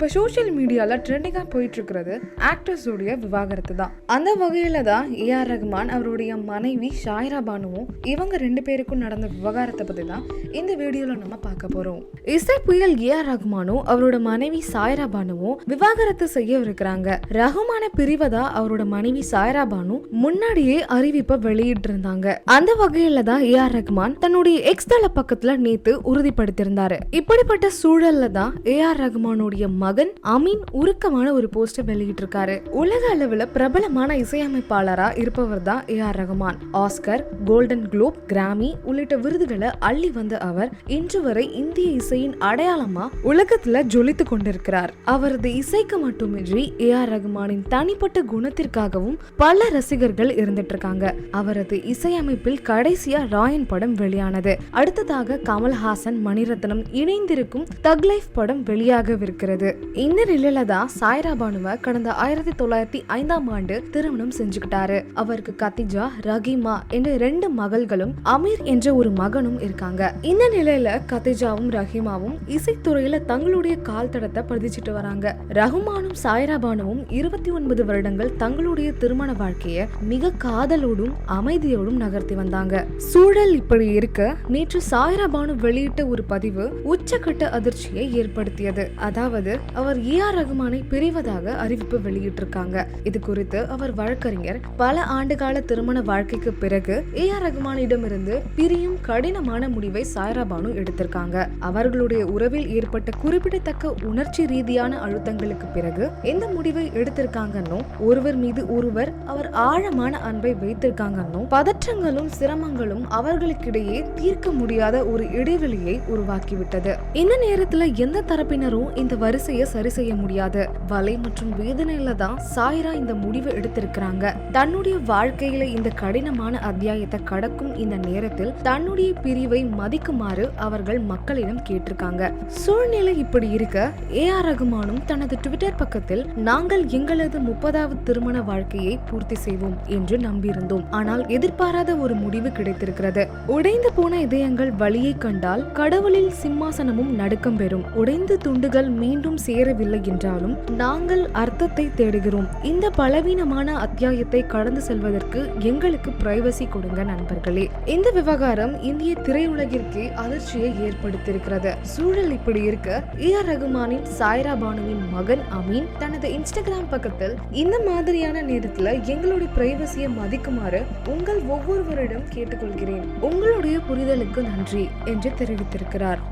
இப்போ சோஷியல் மீடியாவில் ட்ரெண்டிங்காக போயிட்டுருக்கிறது ஆக்டர்ஸோடைய விவாகரத்து தான். அந்த வகையில் தான் ஏஆர் ரகுமான் அவருடைய மனைவி ஷாயிரா பானுவும் இவங்க ரெண்டு பேருக்கும் நடந்த விவகாரத்தை பற்றி தான் இந்த வீடியோவில் நம்ம பார்க்க போகிறோம் இசை புயல் ஏஆர் ரகுமானும் அவரோட மனைவி சாயரா பானுவும் விவாகரத்து செய்ய இருக்கிறாங்க. ரகுமான பிரிவதா அவரோட மனைவி சாயரா பானு முன்னாடியே அறிவிப்பை வெளியிட்டு இருந்தாங்க அந்த வகையில் தான் ஏஆர் ரகுமான் தன்னுடைய எக்ஸ் தள நேற்று நேத்து உறுதிப்படுத்தியிருந்தாரு. இப்படிப்பட்ட சூழல்ல தான் ஏஆர் ரகுமானுடைய மகன் அமீன் உருக்கமான ஒரு போஸ்டர் வெளியிட்டிருக்காரு. உலக அளவுல பிரபலமான இசையமைப்பாளரா இருப்பவர் தான் A R Rahman. Oscar golden globe Grammy உள்ளிட்ட விருதுகளை அள்ளி வந்த அவர் இன்று வரை இந்திய இசையின் அடையாளமா உலகத்துல ஜொலித்து கொண்டிருக்கிறார். அவரது இசைக்கு மட்டுமின்றி ஏ ஆர் ரகுமானின் தனிப்பட்ட குணத்திற்காகவும் பல ரசிகர்கள் இருந்துட்டு இருக்காங்க அவரது இசையமைப்பில் கடைசியா ராயன் படம் வெளியானது. அடுத்ததாக கமல்ஹாசன் மணிரத்னம் இணைந்திருக்கும் தக் லைஃப் படம் வெளியாகவிருக்கிறது. இந்த நிலையில தான் சாய்ரா பானுவை கடந்த ஆயிரத்தி தொள்ளாயிரத்தி ஐந்தாம் ஆண்டு திருமணம் செஞ்சுக்கிட்டாரு. அவருக்கு கத்திஜா ரஹீமா என்ற ரெண்டு மகள்களும் அமீர் என்ற ஒரு மகனும் இருக்காங்க. இந்த நிலையில கத்திஜாவும் ரஹீமாவும் இசைத்துறையில தங்களுடைய கால் தடத்தை பதிச்சிட்டு வராங்க. ரஹ்மானும் சாய்ரா பானுவும் இருபத்தி ஒன்பது வருடங்கள் தங்களுடைய திருமண வாழ்க்கையை மிக காதலோடும் அமைதியோடும் நகர்த்தி வந்தாங்க. சூழல் இப்படி இருக்க நேற்று சாய்ரா பானு வெளியிட்ட ஒரு பதிவு உச்சக்கட்ட அதிர்ச்சியை ஏற்படுத்தியது. அதாவது அவர் ஏ ஆர் ரகுமானை பிரிவதாக அறிவிப்பு வெளியிட்டிருக்காங்க. இது குறித்து அவர் வழக்கறிஞர் பல ஆண்டுகால திருமண வாழ்க்கைக்கு பிறகு ஏ ஆர் ரகுமானிடமிருந்து பிரியும் கடினமான முடிவை சாய்ரா பானு எடுத்திருக்காங்க. அவர்களுடைய உறவில் ஏற்பட்ட குறிப்பிடத்தக்க உணர்ச்சி ரீதியான அழுத்தங்களுக்கு பிறகு எந்த முடிவை எடுத்திருக்காங்கன்னும் ஒருவர் மீது ஒருவர் அவர் ஆழமான அன்பை வைத்திருக்காங்கன்னும் பதற்றங்களும் சிரமங்களும் அவர்களுக்கிடையே தீர்க்க முடியாத ஒரு இடைவெளியை உருவாக்கிவிட்டது. இந்த நேரத்துல எந்த தரப்பினரும் இந்த வரிசையை நிலைய சரி செய்ய முடியாது. வலை மற்றும் வேதனையில தான் சாய்ரா இந்த முடிவு எடுத்திருக்கிறாங்க. தன்னுடைய வாழ்க்கையில இந்த கடினமான அத்தியாயத்தை கடக்கும் இந்த நேரத்தில் தன்னுடைய பிரிவை மதிக்குமாறு அவர்கள் மக்களிடம் கேட்டிருக்காங்க. சூழ்நிலை இப்படி இருக்க ஏ ஆர் ரகுமானும் தனது ட்விட்டர் பக்கத்தில் நாங்கள் எங்களது முப்பதாவது திருமண வாழ்க்கையை பூர்த்தி செய்வோம் என்று நம்பியிருந்தோம். ஆனால் எதிர்பாராத ஒரு முடிவு கிடைத்திருக்கிறது. உடைந்து போன இதயங்கள் வழியை கண்டால் கடவுளில் சிம்மாசனமும் நடுக்கம் பெறும். உடைந்து துண்டுகள் மீண்டும் சேரவில்லை என்றாலும் நாங்கள் அர்த்தத்தை தேடுகிறோம். இந்த பலவீனமான அத்தியாயத்தை கடந்து செல்வதற்கு எங்களுக்கு பிரைவசி கொடுங்க நண்பர்களே. இந்த விவகாரம் இந்திய திரையுலகிற்கே அதிர்ச்சியை ஏற்படுத்தியிருக்கிறது. சூழல் இப்படி இருக்க ஏ ஆர் ரகுமானின் சாய்ரா பானுவின் மகன் அமீன் தனது இன்ஸ்டாகிராம் பக்கத்தில் இந்த மாதிரியான நேரத்துல எங்களுடைய பிரைவசியை மதிக்குமாறு உங்கள் ஒவ்வொருவரிடம் கேட்டுக்கொள்கிறேன். உங்களுடைய புரிதலுக்கு நன்றி என்று தெரிவித்திருக்கிறார்.